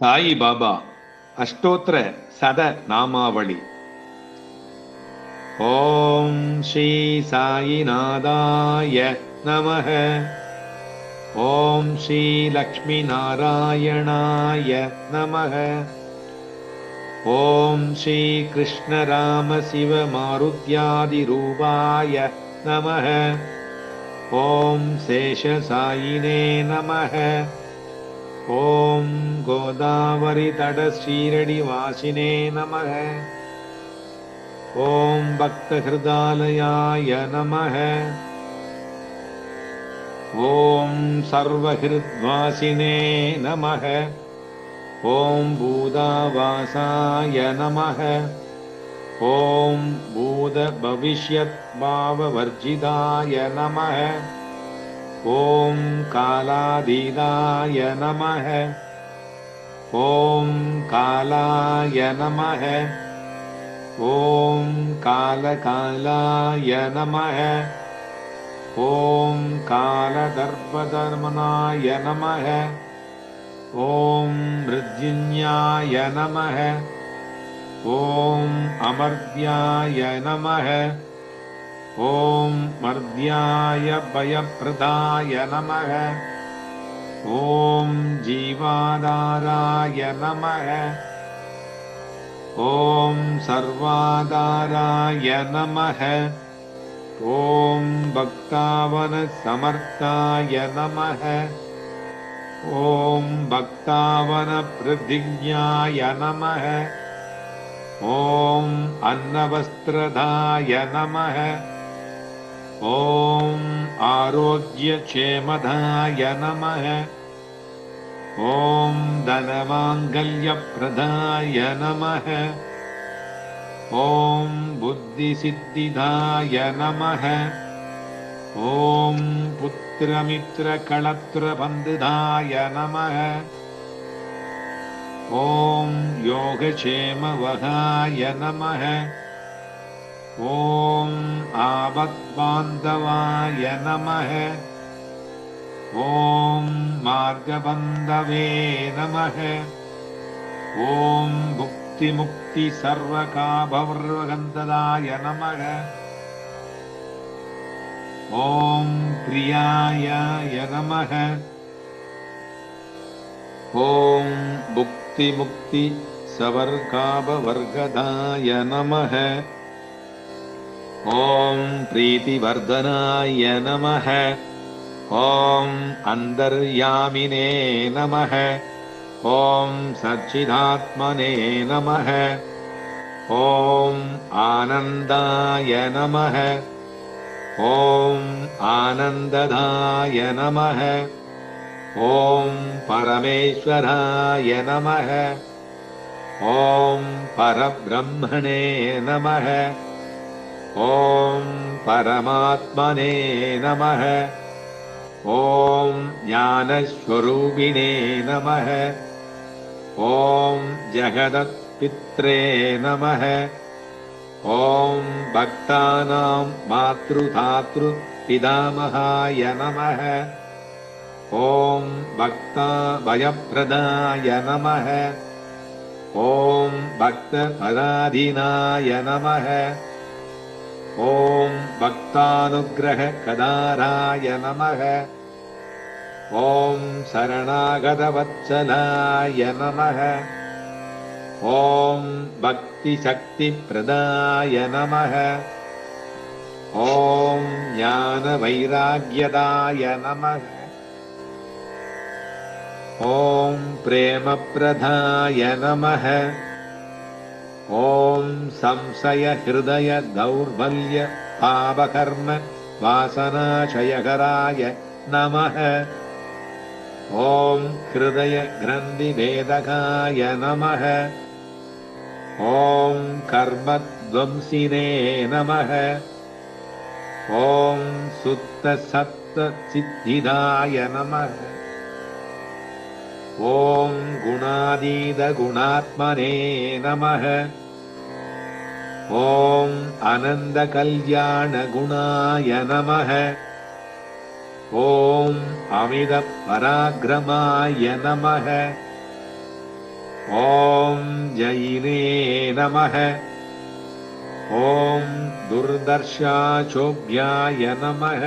साईबाबा सद सदनामावळि ॐ श्री साईनादाय नमः ॐ श्रीलक्ष्मीनारायणाय नमः ॐ श्रीकृष्णरामशिवमारुत्यादिरूपाय नमः ॐ शेषसायिने नमः ॐ गोदावरितटश्रीरडिवासिने नमः। ॐ भक्तहृदालयाय नमः। ॐ सर्वहृद्वासिने नमः। ॐ भूदावासाय नमः। ॐ भूतभविष्यद्भाववर्जिताय नमः ॐ कालाधीदाय नमः। ॐ कालाय नमः। ॐ कालकालाय नमः। ॐ कालदर्पधर्मनाय नमः। ॐ मृद्युञ्जाय नमः। ॐ अमर्त्याय नमः ॐ मर्द्याय भयप्रदाय नमः। ॐ जीवाधाराय नमः। ॐ सर्वाधाराय नमः। ॐ भक्तावनसमर्थाय नमः। ॐ भक्तावनप्रतिज्ञाय नमः। ॐ अन्नवस्त्रदाय नमः ॐ आरोग्यक्षेमदाय नमः। ॐ धनमाङ्गल्यप्रदाय नमः। ॐ बुद्धिसिद्धिदाय नमः। ॐ पुत्रमित्रकळत्रबन्धुदाय नमः। ॐ योगक्षेमवहाय नमः ॐ आबद्बान्धवाय नमः। ॐ मार्गबन्धवे नमः। ॐ भुक्तिमुक्तिसर्वकाभवर्गन्धदाय नमः। ॐ प्रियाय नमः। ॐ भुक्तिमुक्तिसवर्गाभवर्गदाय नमः ॐ प्रीतिवर्धनाय नमः। ॐ अन्तर्यामिने नमः। ॐ सच्चिदात्मने नमः। ॐ आनन्दाय नमः। ॐ आनन्ददाय नमः। ॐ परमेश्वराय नमः। ॐ परब्रह्मणे नमः ॐ परमात्मने नमः। ॐ ज्ञानस्वरूपिणे नमः। ॐ जगदत्पित्रे नमः। ॐ भक्तानां मातृधातृपितामहाय नमः। ॐ भक्ताभयप्रदाय नमः। ॐ भक्तपराधीनाय नमः ॐ भक्तानुग्रहकदाराय नमः ॐ शरणागतवत्सलाय नमः। ॐ भक्तिशक्तिप्रदाय नमः। ॐ ज्ञानवैराग्यदाय नमः। ॐ प्रेमप्रदाय नमः ॐ संशयहृदयदौर्बल्य पापकर्म वासनाशयकराय नमः। ॐ हृदयग्रन्थिभेदकाय नमः। ॐ कर्मध्वंसिने नमः। ॐ सुप्तसत्त्वसिद्धिदाय नमः ॐ गुणादीदगुणात्मने नमः। ॐ आनन्दकल्याणगुणाय नमः। ॐ अमितपराक्रमाय नमः। ॐ जयिने नमः। ॐ दुर्दर्शाचोभ्याय नमः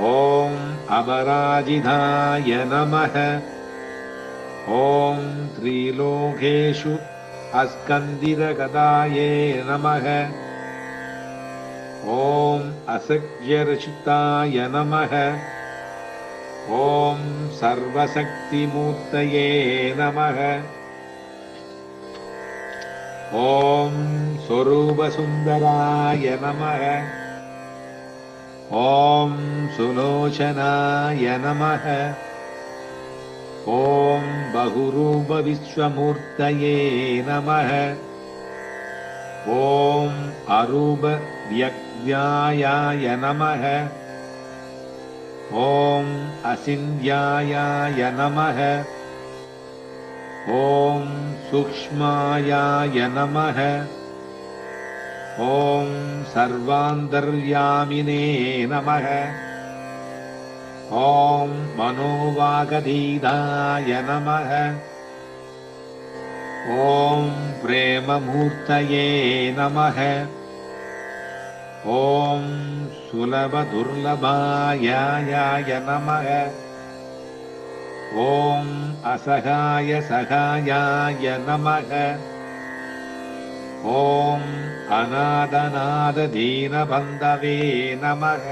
ॐ अमराजिधाय नमः। ॐ त्रिलोकेषु अस्कन्दिरगदाये नमः। ॐ असज्यरचिताय नमः। ॐ सर्वशक्तिमूर्तये नमः। ॐ स्वरूपसुन्दराय नमः ॐ सुलोचनाय नमः। ॐ बहुरूपविश्वमूर्तये नमः। ॐ अरूपव्यग्व्यायाय नमः। ॐ असिन्ध्यायाय नमः। ॐ सूक्ष्मायाय नमः ॐ सर्वान्तर्यामिने नमः। ॐ मनोवागधीदाय नमः। ॐ प्रेममूर्तये नमः। ॐ सुलभदुर्लभायाय नमः। ॐ असहाय सहायाय नमः ॐ अनादनाददीनबन्धवे नमः।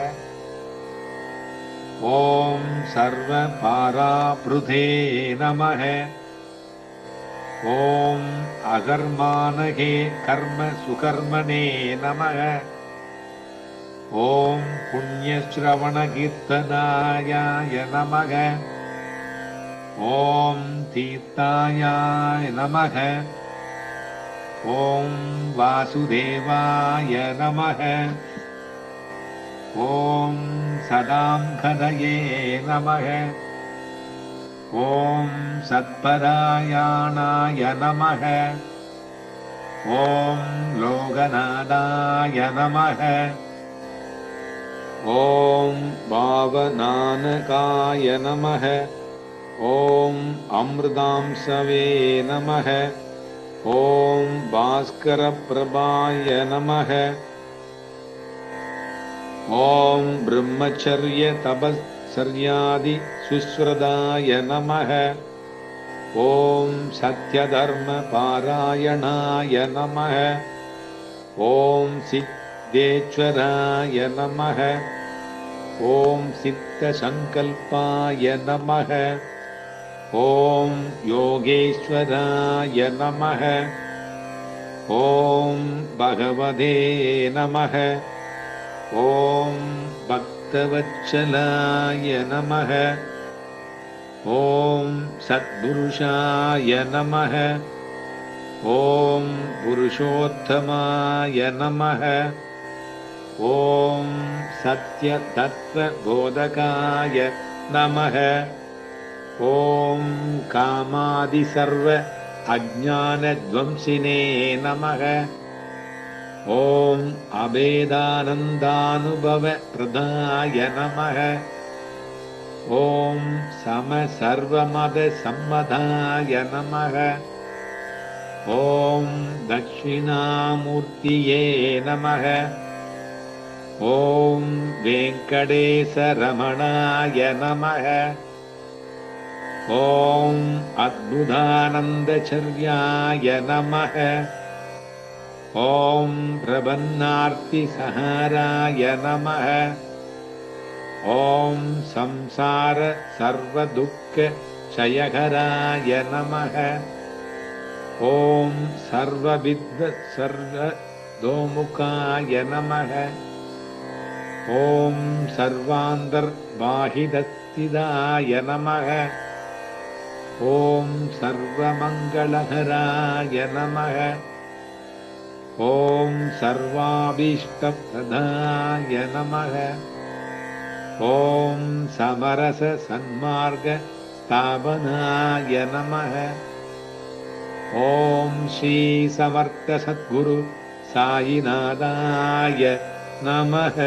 ॐ सर्वपारापृधे नमः। ॐ अकर्मानहे कर्म सुकर्मणे नमः। ॐ पुण्यश्रवणकीर्तनायाय नमः। ॐ तीर्थायाय नमः ॐ वासुदेवाय नमः। ॐ सदाङ्खदये नमः। ॐ सत्परायाणाय नमः। ॐ लोकनादाय नमः। ॐ भावनानकाय नमः। ॐ अमृतांसवे नमः ॐ भास्करप्रभाय नमः। ॐ ब्रह्मचर्यतपश्चर्यादिसुश्रदाय नमः। ॐ सत्यधर्मपारायणाय नमः। ॐ सिद्धेश्वराय नमः। ॐ सिद्धसङ्कल्पाय नमः ॐ योगेश्वराय नमः। ॐ भगवते नमः। ॐ भक्तवत्सलाय नमः। ॐ सद्पुरुषाय नमः। ॐ पुरुषोत्तमाय नमः। ॐ सत्यतत्त्वबोधकाय नमः ॐ कामादिसर्व अज्ञानध्वंसिने नमः। ॐ अभेदानन्दानुभवप्रदाय नमः। ॐ समसर्वमदसम्मदाय नमः। ॐ दक्षिणामूर्तिये नमः। ॐ वेङ्कटेशरमणाय नमः ॐ अद्भुतानन्दचर्याय नमः। ॐ प्रबन्नार्तिसहाराय नमः। ॐ संसार सर्वदुःखक्षयकराय नमः। ॐ सर्वविद्व सर्वदोमुखाय नमः। ॐ सर्वान्तर्बाहिदस्थिदाय नमः ॐ सर्वमङ्गलहराय नमः। ॐ सर्वाभीष्टप्रदाय नमः। ॐ समरससन्मार्गस्थापनाय नमः। ॐ श्रीसमर्थसद्गुरु सायिनाथाय नमः